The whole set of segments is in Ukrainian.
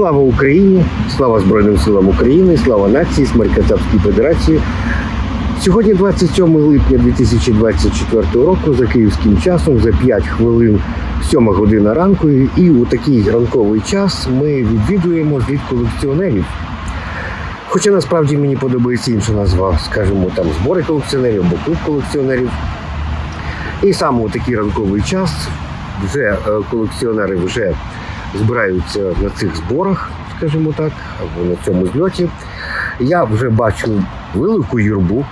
Слава Україні! Слава Збройним силам України! Слава нації, смерть Кацапській Федерації! Сьогодні 27 липня 2024 року за київським часом за 5 хвилин 7 година ранку. І у такий ранковий час ми відвідуємо звіт колекціонерів. Хоча насправді мені подобається інша назва, скажімо, там збори колекціонерів або клуб колекціонерів. І саме у такий ранковий час вже е, колекціонери вже збираються на цих зборах, скажімо так, або на цьому зльоті. Я вже бачу велику юрбу.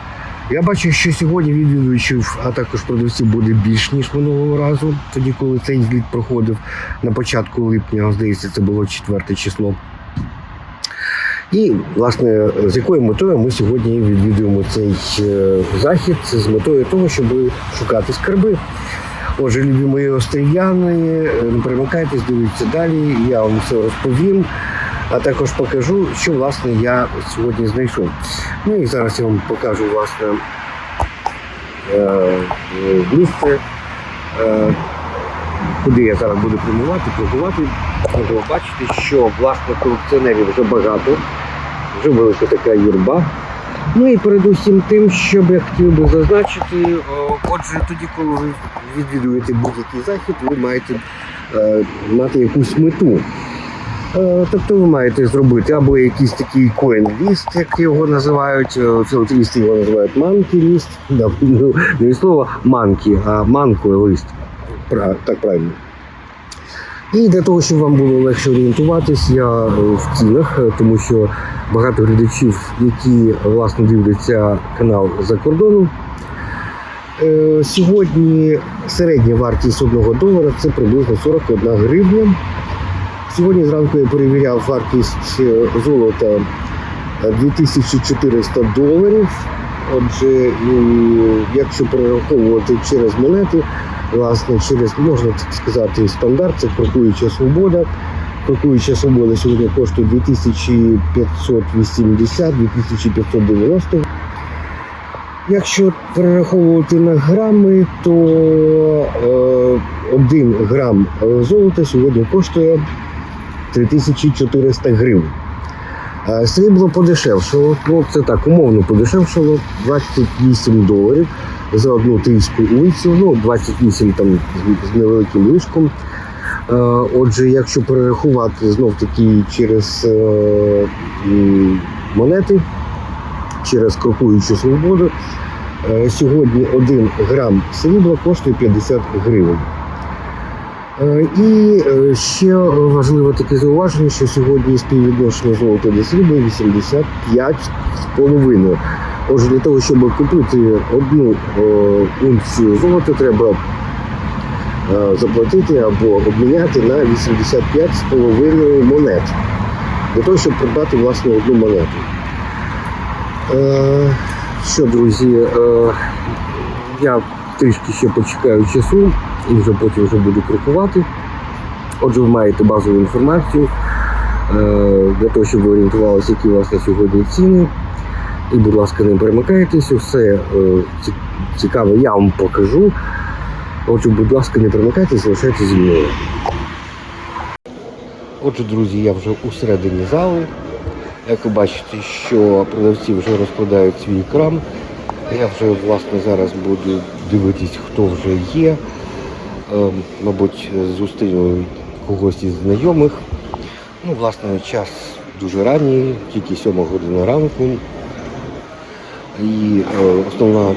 Я бачу, що сьогодні відвідувачів, а також продавців буде більш ніж минулого разу, тоді, коли цей зліт проходив на початку липня, здається, це було четверте число. І, власне, з якою метою ми сьогодні відвідуємо цей е, захід з метою того, щоб шукати скарби. Отже, любі мої острів'яни, е, не перемикайтесь, дивіться далі, я вам все розповім, а також покажу, що власне я сьогодні знайшов. Ну і зараз я вам покажу власне е, е, місце, куди я зараз буду прямувати, крокувати. Можете ви бачити, що власне колекціонерів вже багато, вже велика така юрба. Ну і передусім тим, що б я хотів би зазначити, отже, тоді, коли ви відвідуєте будь-який захід, ви маєте е, мати якусь мету. Е, тобто ви маєте зробити або якийсь такий коін-ліст, як його називають, е, філателісти його називають манкі-ліст, да, ну, не від слова манкі, а манко-лист. Так правильно. І для того, щоб вам було легше орієнтуватись, я в цінах, е, тому що багато глядачів, які власне дивляться канал за кордоном. Е, Сьогодні середня вартість одного долара це приблизно 41 гривня. Сьогодні зранку я перевіряв вартість е, золота е, 2400 доларів. Отже, якщо перераховувати через монети, власне, через можна так сказати, стандарт, це крокуюча свобода. Крокуюча свобода сьогодні коштує 2580, 2590. Якщо перераховувати на грами, то е, 1 грам золота сьогодні коштує 3400 гривень. Е, Срібло подешевшало, ну це так, умовно подешевшало 28 доларів за одну трійську унцію, ну 28 там з- невеликим лишком. Е, Отже, якщо перерахувати знов таки через е, монети, через крокуючу свободу, е, сьогодні 1 грам срібла коштує 50 гривень. І ще важливе таке зауваження, що сьогодні співвідношення золота до срібла 85,5. Отже, для того, щоб купити одну е, унцію золота, треба е, заплатити або обміняти на 85,5 монет. Для того, щоб придбати власне одну монету. Е, Що, друзі, я трішки ще почекаю часу і вже потім вже буду крокувати. Отже, ви маєте базову інформацію для того, щоб ви орієнтувалися, які власне сьогодні ціни. І, будь ласка, не перемикайтеся, все е, цікаве я вам покажу. Отже, будь ласка, не перемикайтеся, залишайтеся зі мною. Отже, друзі, я вже у середині зали. Як ви бачите, що продавці вже розкладають свій крам. Я вже власне зараз буду дивитись, хто вже є. Е, Мабуть, зустріну когось із знайомих. Ну, власне, час дуже ранній, тільки 7 година ранку. І е, основна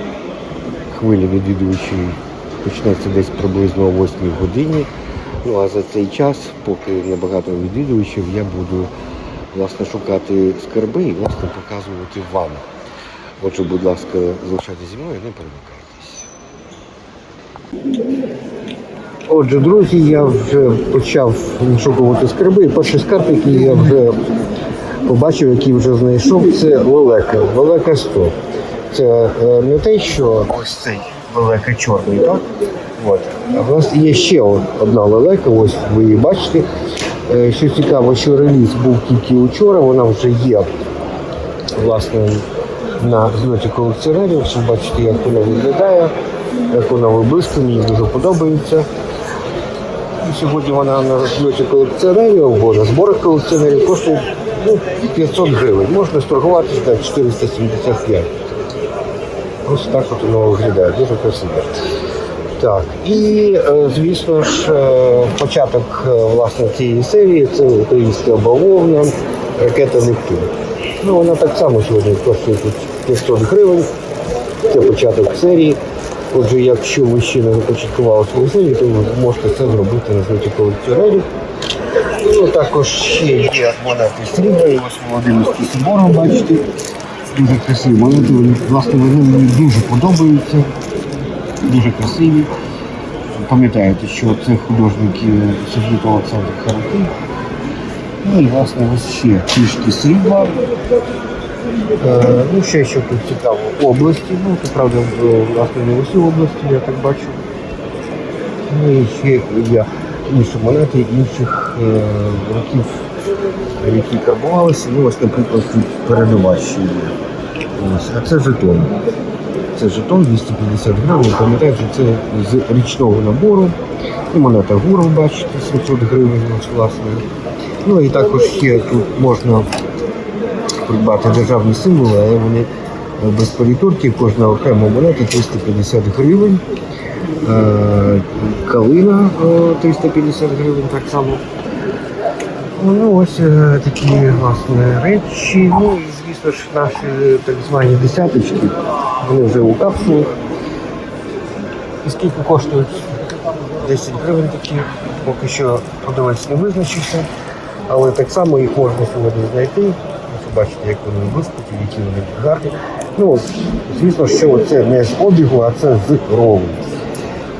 хвиля відвідувачів почнеться десь приблизно о 8 годині. Ну а за цей час, поки небагато відвідувачів, я буду власне шукати скарби і власне показувати вам. Отже, будь ласка, залишайтеся зі мною, не перемикайтесь. Отже, друзі, я вже почав вишукувати скарби. І перший скарб, який я вже побачив, який вже знайшов, це лелека. Лелека 100. Це е, не те, що ось цей лелека чорний, так? От. А в нас є ще одна лелека, ось ви її бачите. Е, Що цікаво, що реліз був тільки вчора, вона вже є власне на зльоті колекціонерів. Щоб бачите, як вона виглядає, як вона виблискує, мені дуже подобається. І сьогодні вона на зльоті колекціонерів або на зборах колекціонерів коштує ну, 500 гривень. Можна сторгуватися на 475. Ось так от воно виглядає, дуже красиво. Так, і е, звісно ж, е, початок е, власне цієї серії це українська бавовна, ракета Нептун. Ну, вона так само сьогодні коштує тут 500 гривень. Це початок серії. Отже, якщо ви ще не започаткували свою серію, то ви можете це зробити на злоті колекціонерів. Ну, також ще є монети срібла, і ось Володимирський собор, бачите. Дуже красиві монети, власне, вони мені дуже подобаються, дуже красиві. Пам'ятаєте, що це художники Сергій Олександр Харакин. Ну і власне ось ще трішки срібла. Е, ну, ще що тут цікаво, області. Ну, це правда, власне, не в усі області, я так бачу. Ну і ще є інші монети інших е, років, які карбувалися. Ну, ось, наприклад, тут передова є. Ось, а це жетон. Це жетон 250 гривень. Пам'ятаєте, це з річного набору. І монета ГУР, бачите, 700 гривень, ось, власне. Ну і також ще тут можна придбати державні символи, але вони без політурки, кожна окрема монета 350 гривень. Е, Калина е, 350 гривень так само. Ну ось е, такі власне речі. Ну і звісно ж наші так звані десяточки. Вони вже у капсулах. І скільки коштують 10 гривень такі, поки що продавець не визначився. Але так само їх можна сьогодні знайти. Бачите, як вони виспаті, які вони гарні. Ну, звісно, що це не з обігу, а це з рову.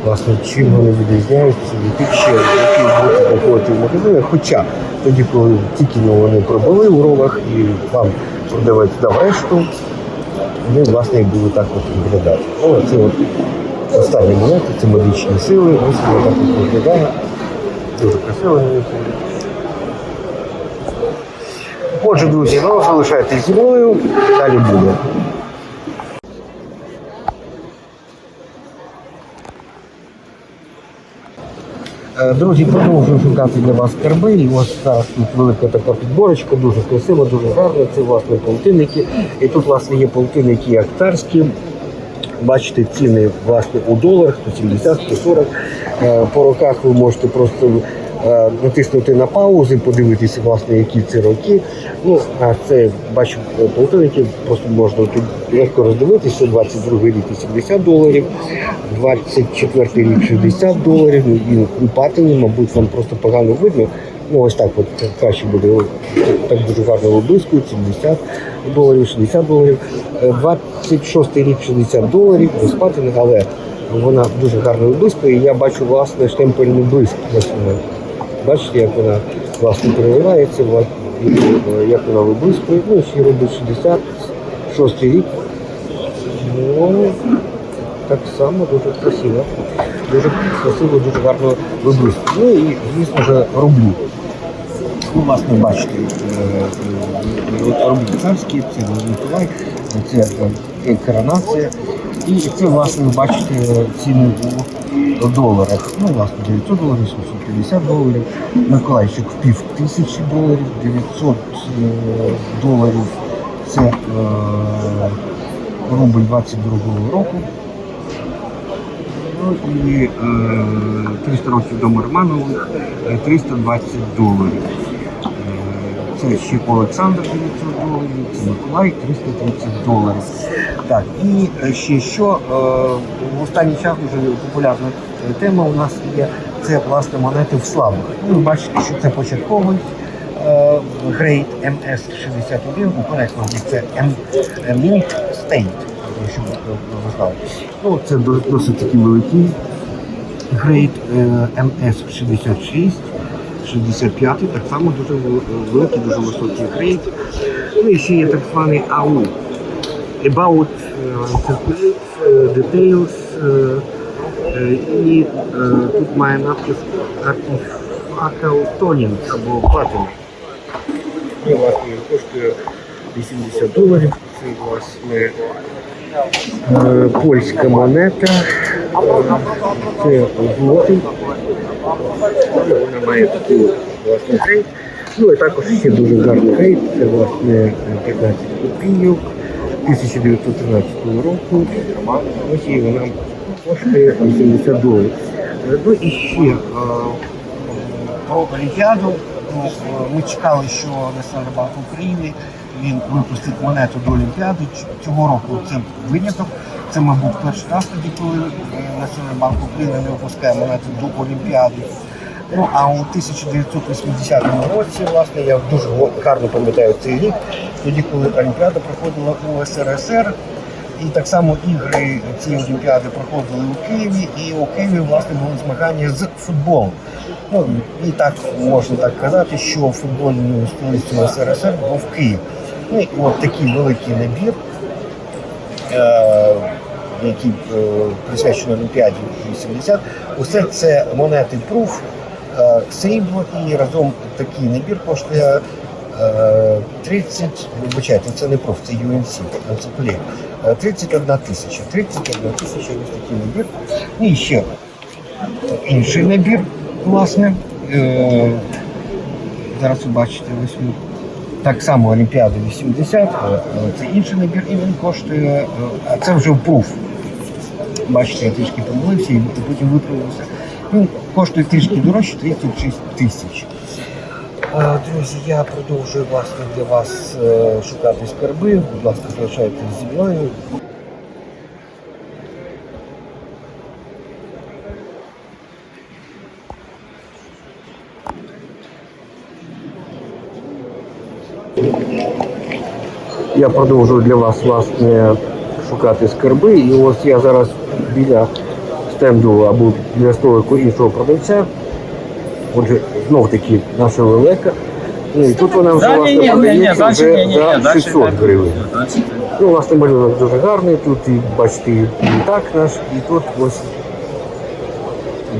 Власне, чим вони відрізняються, які ще які будуть знаходити в магазинах. Хоча тоді, коли тільки ну, вони пробили у ровах і вам продавець дав решту, вони власне і були так от виглядати. Ну, це от останні монети, це медичні сили, ось воно так от виглядає. Дуже красиво. Отже, друзі, ну залишайтесь зі мною, далі буде. Друзі, продовжую шукати для вас скарби. І ось зараз тут велика така підборочка, дуже красива, дуже гарна. Це власне полтинники. І тут власне є полтинники актарські. Бачите, ціни власне у доларах 170, 140. Е, По роках ви можете просто е, натиснути на паузу, подивитися, власне, які це роки. Ну, а це бачу е, полтинники, просто можна тут легко роздивитися. 22 рік 80 доларів, 24 рік 60 доларів. Ну, І у патині, мабуть, вам просто погано видно. Ну, ось так от краще буде. Так дуже гарно виблискують, 70 доларів, 60 доларів. Е, 26 рік 60 доларів, без патини, але вона дуже гарно виблискує. І я бачу власне штемпельний блиск. Ось вона. Бачите, як вона власне переливається, е, як вона виблискує. Ну, ще робить 66 рік. Ну, так само дуже красиво. Дуже красиво, дуже гарно виблискує. Ну і, звісно ж, рублі. Ви власне бачите, е, е, рублі царські, це Миколай, це коронація. І це, власне, бачите ціни у доларах. Ну, власне, 900 доларів, 750 доларів. Миколайчик в пів тисячі доларів, 900 е, доларів це е, рубль 22 року. Ну і е, 300 років до Марманових, е, 320 доларів. Е, Це ще Олександр 900 доларів, це Миколай 330 доларів. Так, і е, ще що е, в останній час дуже популярна е, тема у нас є це власне монети в славах. Ну, ви бачите, що це початковий е, Great MS61, у перекладі це Mint State, знали. Ну, це досить такі великі Great е, MS66, 65, так само дуже великий, дуже високий Great. Ну і ще є так званий AU. About Circulate, е, Details. Е, е, І е, тут має надпис Artificial Toning або власне він коштує 80 доларів. Це власне Е, Польська монета. Це злотий. Вона має такий власне грейд. Ну і також ще дуже гарний грейд. Це власне 15 копійок 1913 року. Ось і вона коштує 80 доларів. Е, Ну і ще е, про Олімпіаду. Ну, е, Ми чекали, що Національний банк України він випустить монету до Олімпіади. Цього року це виняток. Це, мабуть, перший раз тоді, коли Національний банк України не випускає монету до Олімпіади. Ну а у 1980 році, власне, я дуже гарно пам'ятаю цей рік, тоді, коли Олімпіада проходила у СРСР. І так само ігри цієї Олімпіади проходили у Києві, і у Києві власне були змагання з футболом. Ну і так можна так казати, що футбольною столицею СРСР був Київ. Ну і от такий великий набір, е, який е, присвячений Олімпіаді 80. Усе це монети пруф, е, срібло і разом такий набір коштує. е, 30, вибачайте, це не проф, це UNC, це плей. Е, 31 тисяча. 31 тисяча ось такий набір. Ну, І ще інший набір, власне. Е, зараз ви бачите, ось він. Так само Олімпіада 80, але але це інший набір, і він коштує, е, а це вже пруф. Бачите, я трішки помилився і потім виправився. Він коштує трішки дорожче 36 тисяч. Е, Друзі, я продовжую власне для вас е, шукати скарби. Будь ласка, залишайтесь зі мною. Я продовжую для вас власне шукати скарби. І ось я зараз біля стенду або біля столику іншого продавця. Отже, знов таки наша лелека. Ну і тут вона вже власне ні, ні, ні, ні, продається дальше, вже ні, ні, за дальше 600 так. гривень. Дальше. Ну, власне, малюнок дуже гарний. Тут і бачите, і так наш, і тут ось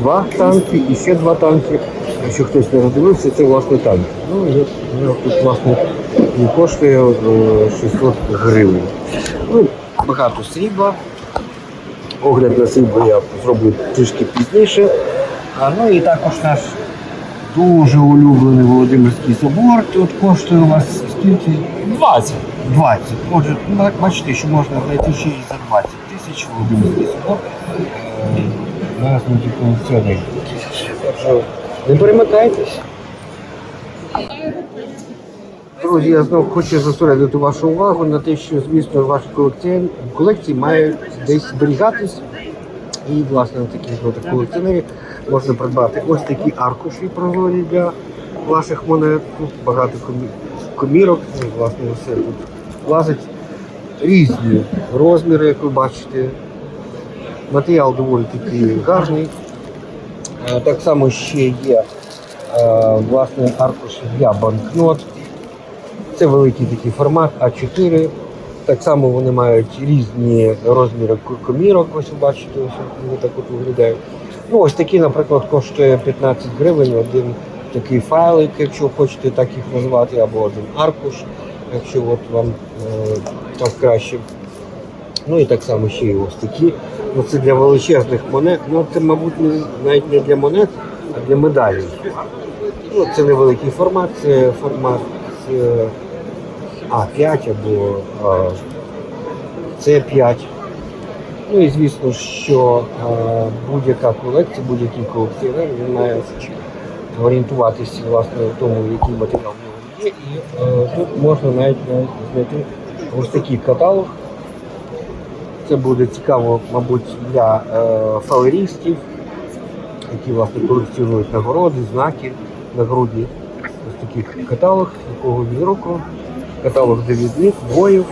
два танки, і ще два танки. Якщо хтось не роздивився, це власне танки. Ну і от тут власне і коштує е, 600 гривень. Ну, багато срібла. Огляд на срібло я зроблю трішки пізніше. А, ну і також наш дуже улюблений Володимирський собор. Тут коштує у вас скільки? 20. 20. Отже, ну, бачите, що можна знайти ще і за 20 тисяч Володимирський собор. Е, Зараз ми тільки. Отже, не перемикайтесь. Друзі, я знову хочу зосередити вашу увагу на те, що, звісно, ваші колекції, колекції мають десь зберігатись. І, власне, на таких колекціонерів можна придбати ось такі аркуші прозорі для ваших монет. Тут багато комірок, ну, власне, все тут влазить. Різні розміри, як ви бачите. Матеріал доволі такий гарний. Так само ще є власне аркуші для банкнот. Це великий такий формат А4. Так само вони мають різні розміри комірок, ось ви бачите, ось вони так от виглядають. Ну, ось такі, наприклад, коштує 15 гривень один такий файлик, якщо хочете так їх назвати, або один аркуш, якщо от вам е, так краще. Ну і так само ще й ось такі. Ну, це для величезних монет. Ну, це, мабуть, навіть не для монет, а для медалей. Ну, це невеликий формат, це формат е, А5 або е, С5. Ну і звісно, що будь-яка колекція, будь-який колекціонер він має орієнтуватися власне в тому, який матеріал в нього є. І тут можна навіть, знайти ось такий каталог. Це буде цікаво, мабуть, для е, фалерістів, які власне колекціонують нагороди, знаки, нагрудні. Ось такий каталог, якого віроку, каталог довідних, боїв.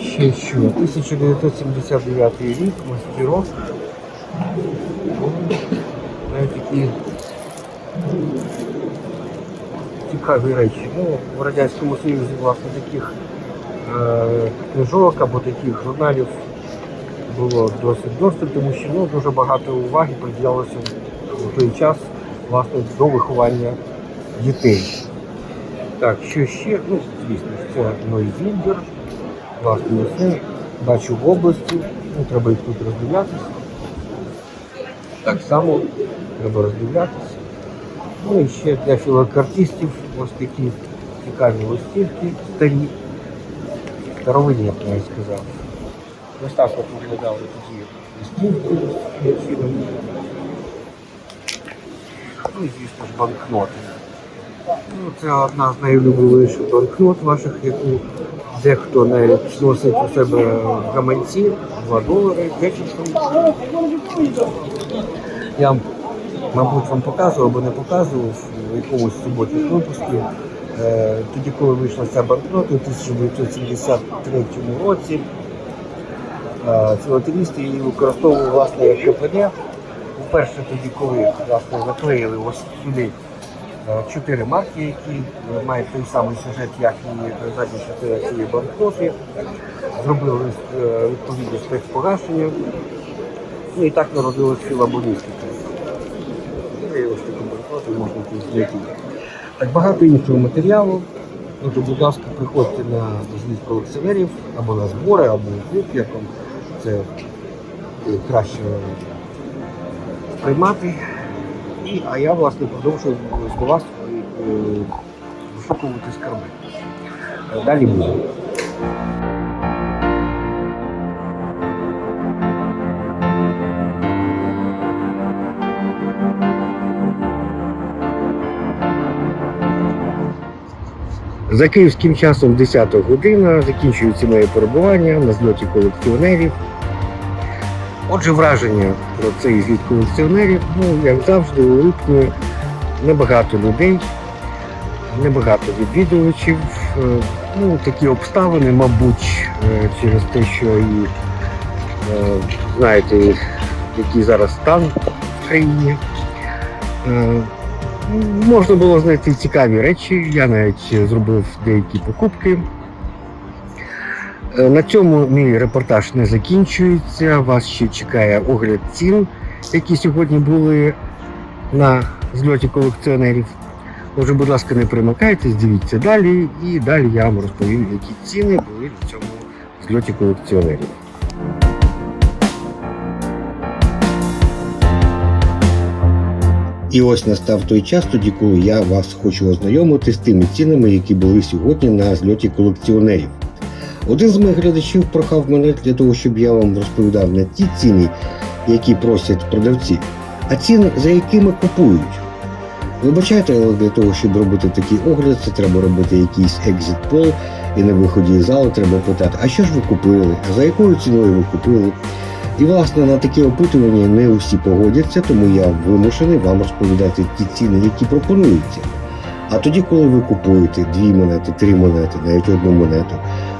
Ще що? 1979 рік, мастерок. Навіть такі цікаві речі. Ну, в Радянському Союзі, власне, таких е, книжок або таких журналів було досить доступ, тому що ну, дуже багато уваги приділялося в той час до виховання дітей. Так, що ще? Ну, звісно, це Нойвіндер, власне, все. Бачу в області, ну, треба їх тут роздивлятися. Так само треба роздивлятися. Ну і ще для філокартистів ось такі цікаві листівки старі. Старовинні, я сказав. Ось так от виглядали такі листівки. Ну звісно ж банкноти. Ну, це одна з найулюбленіших банкнот ваших, яку дехто навіть носить у себе в гаманці 2 долари, 10 Я, вам, мабуть, вам показував або не показував у якомусь суботніх випуску. Е, тоді, коли вийшла ця банкнота у 1973 році, е, філателісти її використовували власне як КПД. Вперше тоді, коли власне наклеїли ось сюди е, чотири марки, які мають той самий сюжет, як і задні частина цієї банкноти. Зробили е, відповідні спецпогашення. Ну і так. Ну, і ось таку банкноту можна тут знайти. Так багато іншого матеріалу. Ну, то, будь ласка, приходьте на зліт колекціонерів або на збори, або в клуб, як вам це е, краще приймати. І, а я, власне, продовжую з вас е, вишукувати скарби. Далі буде. За київським часом 10 година закінчується моє перебування на зльоті колекціонерів. Отже, враження про цей зліт колекціонерів, ну, як завжди, у липні небагато людей, небагато відвідувачів. Е, Ну, такі обставини, мабуть, е, через те, що і е, знаєте, який зараз стан в країні. Е, Можна було знайти цікаві речі, я навіть зробив деякі покупки. Е, На цьому мій репортаж не закінчується. Вас ще чекає огляд цін, які сьогодні були на зльоті колекціонерів. Отже, будь ласка, не примикайтесь, дивіться далі, і далі я вам розповім, які ціни були на цьому зльоті колекціонерів. І ось настав той час, тоді, коли я вас хочу ознайомити з тими цінами, які були сьогодні на зльоті колекціонерів. Один з моїх глядачів прохав мене для того, щоб я вам розповідав не ті ціни, які просять продавці, а ціни, за якими купують. Вибачайте, але для того, щоб робити такий огляд, це треба робити якийсь екзит пол, і на виході із залу треба питати, а що ж ви купили, за якою ціною ви купили. І, власне, на такі опитування не усі погодяться, тому я вимушений вам розповідати ті ціни, які пропонуються. А тоді, коли ви купуєте дві монети, три монети, навіть одну монету,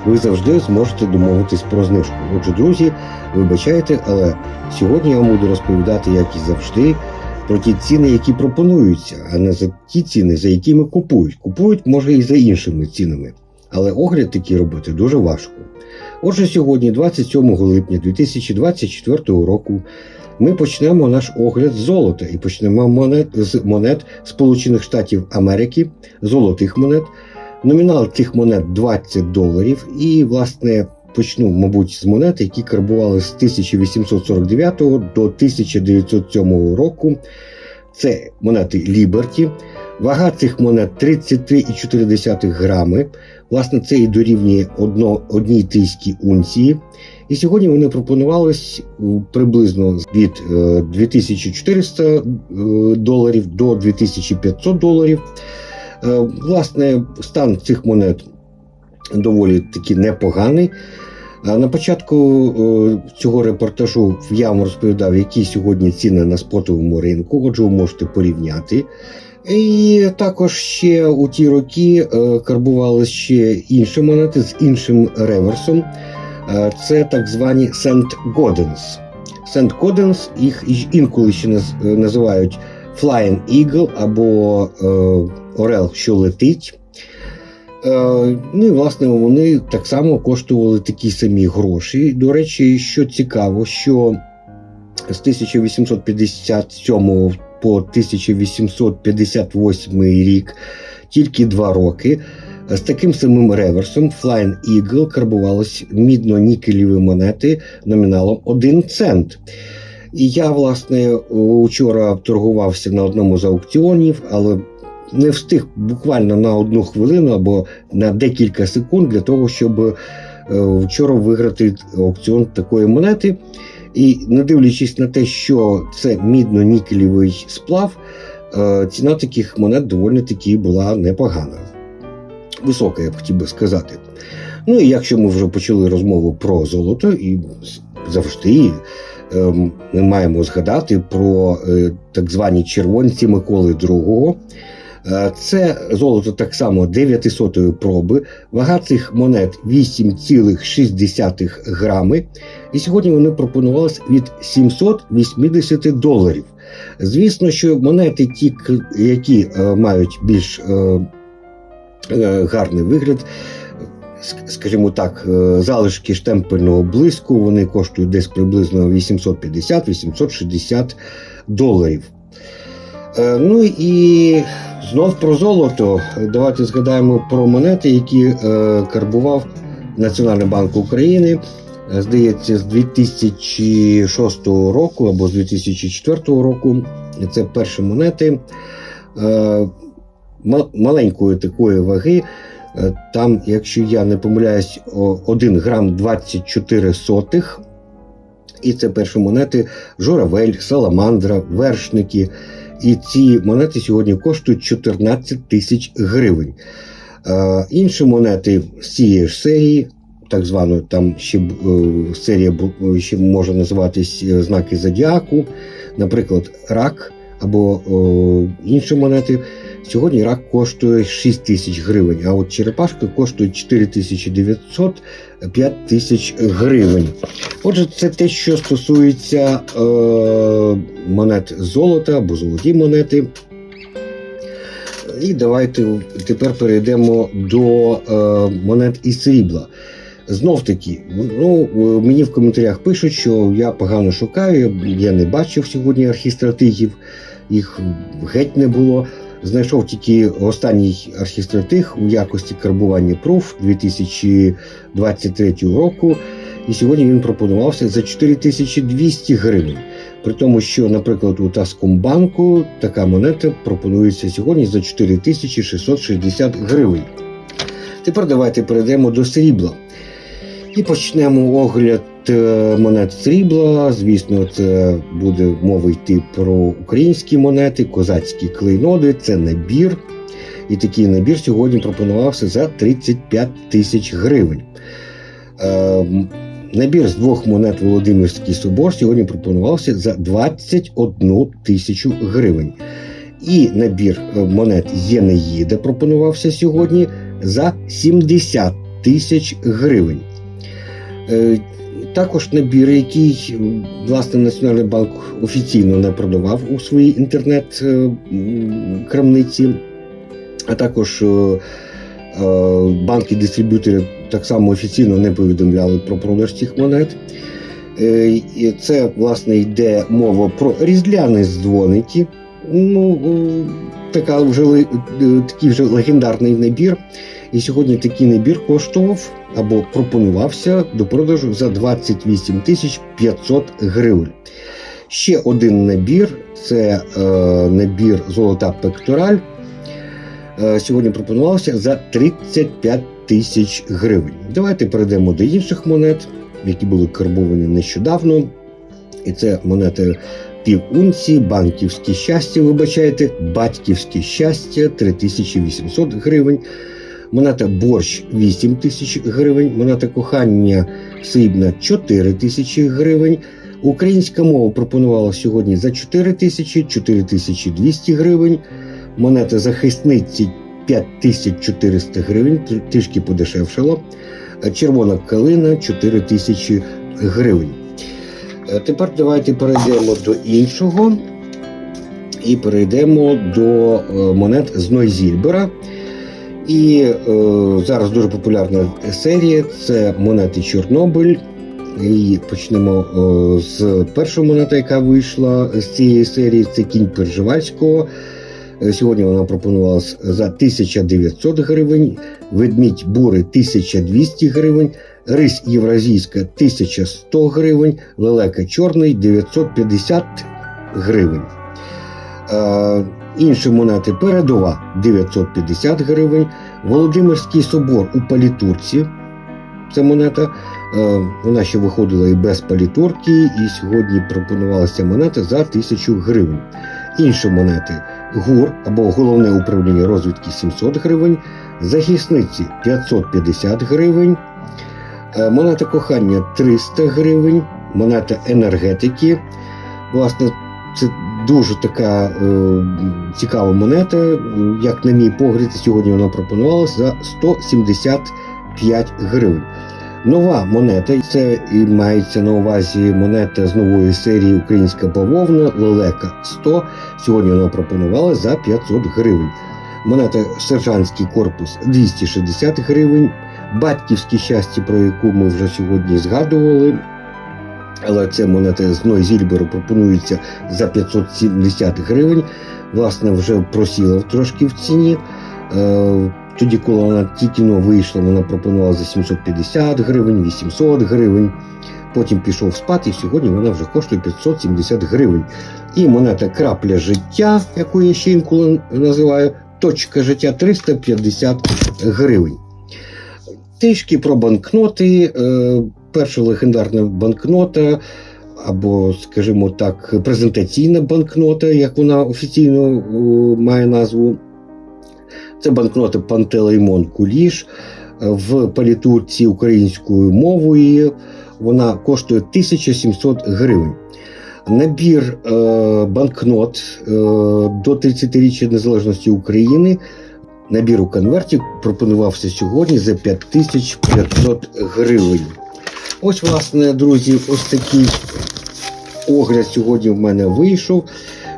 ви завжди зможете домовитись про знижку. Отже, друзі, вибачайте, але сьогодні я вам буду розповідати, як і завжди, про ті ціни, які пропонуються, а не за ті ціни, за якими купують. Купують, може, і за іншими цінами. Але огляд такий робити дуже важко. Отже, сьогодні, 27 липня 2024 року, ми почнемо наш огляд з золота і почнемо монет, з монет Сполучених Штатів Америки, золотих монет. Номінал цих монет 20 доларів. І, власне, почну, мабуть, з монет, які карбували з 1849 до 1907 року. Це монети Liberty. Вага цих монет 33,4 грами. Власне, це і дорівнює одній тиській унції. І сьогодні вони пропонувались приблизно від е, 2400 е, доларів до 2500 доларів. Е, Власне, стан цих монет доволі таки непоганий. На початку е, цього репортажу я вам розповідав, які сьогодні ціни на спотовому ринку, отже, ви можете порівняти. І також ще у ті роки е, карбували ще інші монети з іншим реверсом. Е, Це так звані Сент Годенс. Сент Годенс їх інколи ще називають Flying Eagle або е, Орел, що летить. Ну і власне вони так само коштували такі самі гроші. До речі, що цікаво, що з 1857 по 1858 рік тільки два роки. З таким самим реверсом Flying Eagle карбувались мідно-нікелеві монети номіналом 1 цент. І я, власне, вчора торгувався на одному з аукціонів, але не встиг буквально на одну хвилину або на декілька секунд для того, щоб е, вчора виграти аукціон такої монети. І не дивлячись на те, що це мідно-нікелевий сплав, е, ціна таких монет доволі таки була непогана. Висока, я б хотів би сказати. Ну і якщо ми вже почали розмову про золото, і завжди ем, ми маємо згадати про е, так звані червонці Миколи II. Е, Це золото так само 900 проби. Вага цих монет 8,6 грами. І сьогодні вони пропонувалися від 780 доларів. Звісно, що монети, ті, які е, мають більш е, гарний вигляд, скажімо так, залишки штемпельного блиску, вони коштують десь приблизно 850-860 доларів. Е, Ну і знов про золото. Давайте згадаємо про монети, які е, карбував Національний банк України. Е, Здається, з 2006 року або з 2004 року. Це перші монети маленької такої ваги. Там, якщо я не помиляюсь, 1 грам 24 сотих. І це перші монети Журавель, Саламандра, Вершники. І ці монети сьогодні коштують 14 тисяч гривень. Е, інші монети з цієї ж серії, так званої, там ще е, серія бу- ще може називатись е, знаки зодіаку, наприклад, рак або е, інші монети. Сьогодні рак коштує 6 тисяч гривень, а от черепашка коштує 4900 5 тисяч гривень. Отже, це те, що стосується е, монет золота або золоті монети. І давайте тепер перейдемо до е, монет із срібла. Знов таки, ну, мені в коментарях пишуть, що я погано шукаю, я не бачив сьогодні архістратигів, їх геть не було. Знайшов тільки останній архістратиг у якості карбування пруф 2023 року. І сьогодні він пропонувався за 4200 гривень. При тому, що, наприклад, у Таскомбанку така монета пропонується сьогодні за 4660 гривень. Тепер давайте перейдемо до срібла. І почнемо огляд монет срібла. Звісно, це буде мова йти про українські монети, козацькі клейноди, це набір. І такий набір сьогодні пропонувався за 35 тисяч гривень. Е, Набір з двох монет Володимирський собор сьогодні пропонувався за 21 тисячу гривень. І набір е, монет Єнеїда пропонувався сьогодні за 70 тисяч гривень. Е, Також набір, який власне Національний банк офіційно не продавав у своїй інтернет-крамниці, а також е, е, банки-дистриб'ютори так само офіційно не повідомляли про продаж цих монет. Е, і Це, власне, йде мова про різдвяні дзвоники. Ну, е, така вже, е, такий вже легендарний набір. І сьогодні такий набір коштував або пропонувався до продажу за 28 тисяч 500 гривень. Ще один набір це е, набір золота пектораль. Е, сьогодні пропонувався за 35 тисяч гривень. Давайте перейдемо до інших монет, які були карбовані нещодавно. І це монети пів унції, банківське щастя, вибачайте, батьківське щастя 3800 гривень. Монета борщ 8 тисяч гривень, монета кохання срібна 4 тисячі гривень. Українська мова пропонувала сьогодні за 4 тисячі, 4200 гривень. Монета захисниці 5400 гривень, трішки подешевшала. Е, Червона калина 4000 гривень. Е, Тепер давайте перейдемо до іншого. І перейдемо до е, монет з Нойзільбера. І е, зараз дуже популярна серія це монети Чорнобиль. І почнемо е, з першої монети, яка вийшла з цієї серії. Це кінь Перживальського. Е, Сьогодні вона пропонувалась за 1900 гривень, ведмідь бурий 1200 гривень, рись євразійська 1100 гривень, лелека чорний 950 гривень. Е, інші монети передова 950 гривень, Володимирський собор у палітурці. Це монета. Е, Вона ще виходила і без палітурки, і сьогодні пропонувалася монета за 1000 гривень. Інші монети ГУР або головне управління розвідки 700 гривень, захисниці 550 гривень, е, монета кохання 300 гривень, монета енергетики. Власне, це дуже така е, цікава монета. Як на мій погляд, сьогодні вона пропонувалася за 175 гривень. Нова монета це і мається на увазі монета з нової серії Українська бавовна Лелека 100. Сьогодні вона пропонувала за 500 гривень. Монета Сержантський корпус 260 гривень. Батьківське щастя, про яку ми вже сьогодні згадували. Але ця монета з Ной Зільберу пропонується за 570 гривень. Власне, вже просіла трошки в ціні. Е, Тоді, коли вона тільки вийшла, вона пропонувала за 750 гривень, 800 гривень. Потім пішов спад, і сьогодні вона вже коштує 570 гривень. І монета крапля життя, яку я ще інколи називаю, точка життя 350 гривень. Трішки про банкноти. Перша легендарна банкнота, або, скажімо так, презентаційна банкнота, як вона офіційно е, має назву. Це банкнота Пантелеймон Куліш в палітурці українською мовою. Вона коштує 1700 гривень. Набір е, банкнот е, до 30-річчя незалежності України. Набір у конверті пропонувався сьогодні за 5500 гривень. Ось, власне, друзі, ось такий огляд сьогодні в мене вийшов.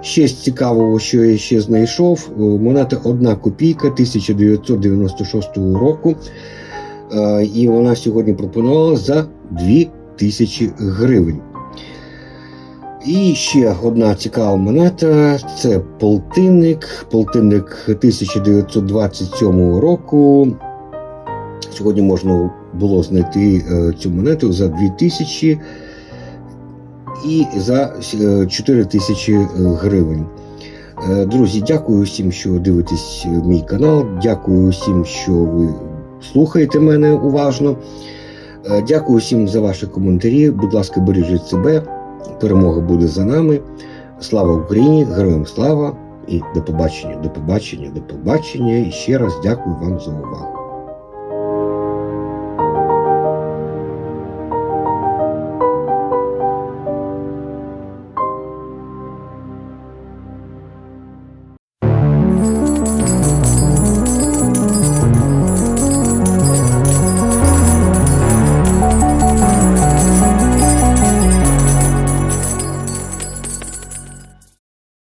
З цікавого, що я ще знайшов, е, монета 1 копійка 1996 року. Е, І вона сьогодні пропонувала за 2000 гривень. І ще одна цікава монета це полтинник. Полтинник 1927 року. Сьогодні можна було знайти е, цю монету за 2000 і за е, 4 тисячі гривень. Е, Друзі, дякую всім, що дивитесь мій канал. Дякую всім, що ви слухаєте мене уважно. Е, Дякую всім за ваші коментарі. Будь ласка, бережіть себе. Перемога буде за нами. Слава Україні! Героям слава і до побачення, до побачення, до побачення. І ще раз дякую вам за увагу.